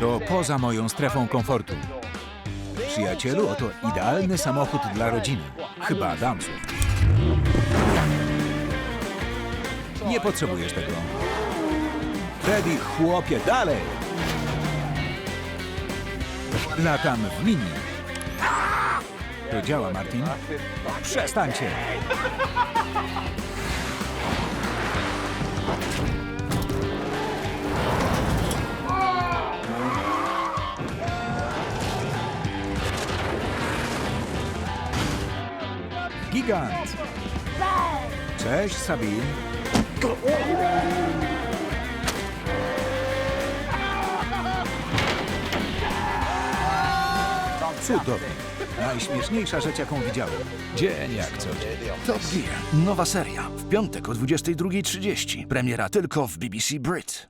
To poza moją strefą komfortu. Przyjacielu, oto idealny samochód dla rodziny. Chyba Adamsów. Nie potrzebujesz tego. Freddy, chłopie, dalej! Latam w mini. To działa, Martin. Przestańcie! Gigant! Cześć, Sabine. Cudownie. Najśmieszniejsza rzecz, jaką widziałem. Dzień jak co dzień. Top Gear. Nowa seria. W piątek o 22.30. Premiera tylko w BBC Brit.